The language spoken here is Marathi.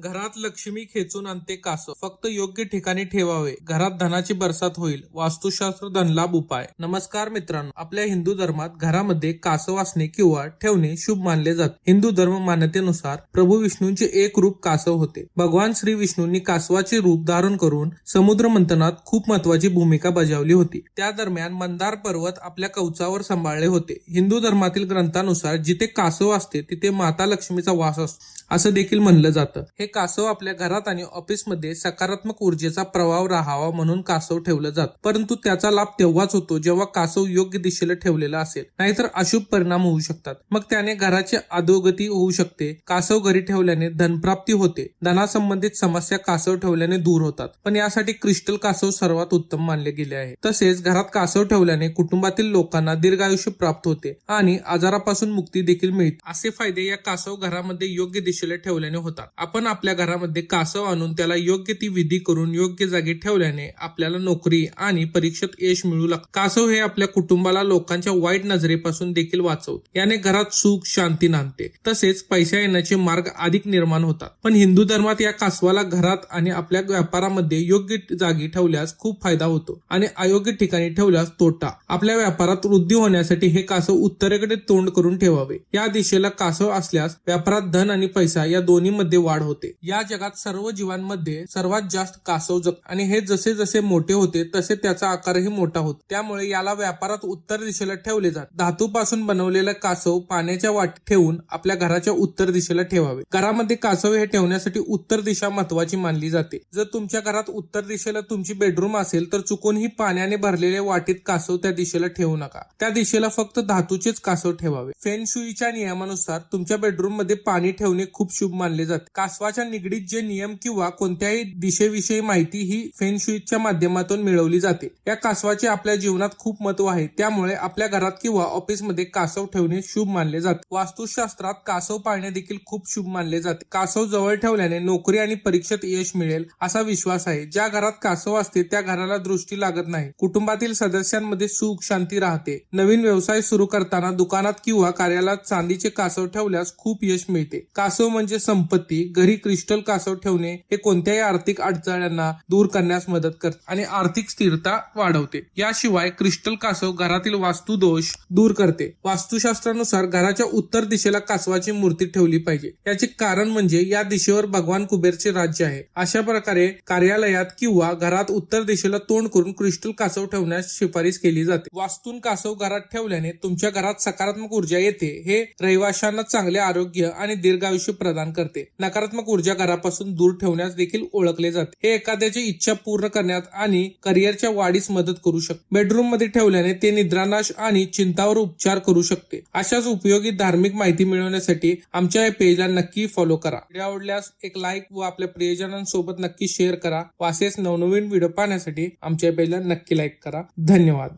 घरात लक्ष्मी खेचून आणते कासव. फक्त योग्य ठिकाणी ठेवावे. घरात धनाची बरसात होईल. वास्तुशास्त्र धनलाभ उपाय. नमस्कार मित्रांनो. आपल्या हिंदू धर्मात घरामध्ये कासव असणे किंवा ठेवणे शुभ मानले जाते. हिंदू धर्म मान्यतेनुसार प्रभू विष्णूंचे एक रूप कासव होते. भगवान श्री विष्णूंनी कासवाचे रूप धारण करून समुद्र मंथनात खूप महत्वाची भूमिका बजावली होती. त्या दरम्यान मंदार पर्वत आपल्या कवचावर सांभाळले होते. हिंदू धर्मातील ग्रंथानुसार जिथे कासव असते तिथे माता लक्ष्मीचा वास असतो. असं देखील म्हणलं जातं. हे कासव आपल्या घरात आणि ऑफिसमध्ये सकारात्मक ऊर्जेचा प्रभाव राहावा म्हणून कासव ठेवलं जात. परंतु त्याचा लाभ तेव्हाच होतो जेव्हा कासव योग्य दिशेला ठेवलेला असेल. नाहीतर अशुभ परिणाम होऊ शकतात. मग त्याने घराची अधोगती होऊ शकते. कासव घरी ठेवल्याने धनप्राप्ती होते. धनासंबंधित समस्या कासव ठेवल्याने दूर होतात. पण यासाठी क्रिस्टल कासव सर्वात उत्तम मानले गेले आहे. तसेच घरात कासव ठेवल्याने कुटुंबातील लोकांना दीर्घायुष्य प्राप्त होते आणि आजारापासून मुक्ती देखील मिळते. असे फायदे या कासव घरामध्ये योग्य दिशेला ठेवल्याने होतात. आपण आपल्या घरामध्ये कासव आणून त्याला योग्य ती विधी करून योग्य जागी ठेवल्याने आपल्याला नोकरी आणि परीक्षेत यश मिळू लागतं. कासव हे आपल्या कुटुंबाला लोकांच्या वाईट नजरेपासून देखील वाचवते. याने घरात सुख शांती नांदते. तसेच पैसा येण्याचे मार्ग अधिक निर्माण होतात. पण हिंदू धर्मात या कासवाला घरात आणि आपल्या व्यापारामध्ये योग्य जागी ठेवल्यास खूप फायदा होतो आणि अयोग्य ठिकाणी ठेवल्यास तोटा. आपल्या व्यापारात वृद्धी होण्यासाठी हे कासव उत्तरेकडे तोंड करून ठेवावे. या दिशेला कासव असल्यास व्यापारात धन आणि पैसा या दोन्ही मध्ये वाढ होते. या जगात सर्व जीवांमध्ये सर्वात जास्त कासव जग आणि हे जसे जसे मोठे होते तसे त्याचा आकारही मोठा होतो. त्यामुळे याला व्यापारात उत्तर दिशेला ठेवले जात. धातूपासून बनवलेलं कासव पाण्याच्या वाट ठेवून आपल्या घराच्या उत्तर दिशेला ठेवावे. घरामध्ये कासव हे ठेवण्यासाठी उत्तर दिशा महत्वाची मानली जाते. जर तुमच्या घरात उत्तर दिशेला तुमची बेडरूम असेल तर चुकूनही पाण्याने भरलेल्या वाटीत कासव त्या दिशेला ठेवू नका. त्या दिशेला फक्त धातूचेच कासव ठेवावे. फेनशुईच्या नियमानुसार तुमच्या बेडरूममध्ये पाणी ठेवणे खूप शुभ मानले जाते. कासवा कामाच्या निगडीत जे नियम किंवा कोणत्याही दिशेविषयी माहिती ही फेनशुईच्या माध्यमातून मिळवली जाते. या कासवाचे आपल्या जीवनात खूप महत्त्व आहे. त्यामुळे आपल्या घरात किंवा ऑफिसमध्ये कासव ठेवणे शुभ मानले जाते. वास्तुशास्त्रात कासव पाळणे देखील खूप शुभ मानले जाते. कासव जवळ ठेवल्याने नोकरी आणि परीक्षेत यश मिळेल असा विश्वास आहे. ज्या घरात कासव असते त्या घराला दृष्टी लागत नाही. कुटुंबातील सदस्यांमध्ये सुख शांती राहते. नवीन व्यवसाय सुरू करताना दुकानात किंवा कार्यालयात चांदीचे कासव ठेवल्यास खूप यश मिळते. कासव म्हणजे संपत्ती घरी क्रिस्टल कासव ठेवणे हे कोणत्याही आर्थिक अडचण्यांना दूर करण्यास मदत करते आणि आर्थिक स्थिरता वाढवते. याशिवाय क्रिस्टल कासव घरातील वास्तु दोष दूर करते. वास्तुशास्त्रानुसार घराच्या उत्तर दिशेला कासवाची मूर्ती ठेवली पाहिजे. याचे कारण म्हणजे या दिशेवर भगवान कुबेरचे राज्य आहे. अशा प्रकारे कार्यालयात किंवा घरात उत्तर दिशेला तोंड करून क्रिस्टल कासव ठेवण्यास शिफारस केली जाते. वास्तून कासव घरात ठेवल्याने तुमच्या घरात सकारात्मक ऊर्जा येते हे रहिवाशांना चांगले आरोग्य आणि दीर्घायुष्य प्रदान करते. नकारात्मक ऊर्जा घरापासून दूर ठेवण्यास देखील ओळखले जाते. हे एखाद्याची इच्छा पूर्ण करण्यात आणि करिअरच्या वाढीस मदत करू शकते. बेडरूममध्ये ठेवल्याने ते निद्रानाश आणि चिंतावर उपचार करू शकते. अशाच उपयोगी धार्मिक माहिती मिळवण्यासाठी आमच्या या पेजला नक्की फॉलो करा. व्हिडिओ आवडल्यास एक लाईक व आपल्या प्रियजनांसोबत नक्की शेअर करा. वासेस नवनवीन व्हिडिओ पाहण्यासाठी आमच्या पेजला नक्की लाईक करा. धन्यवाद.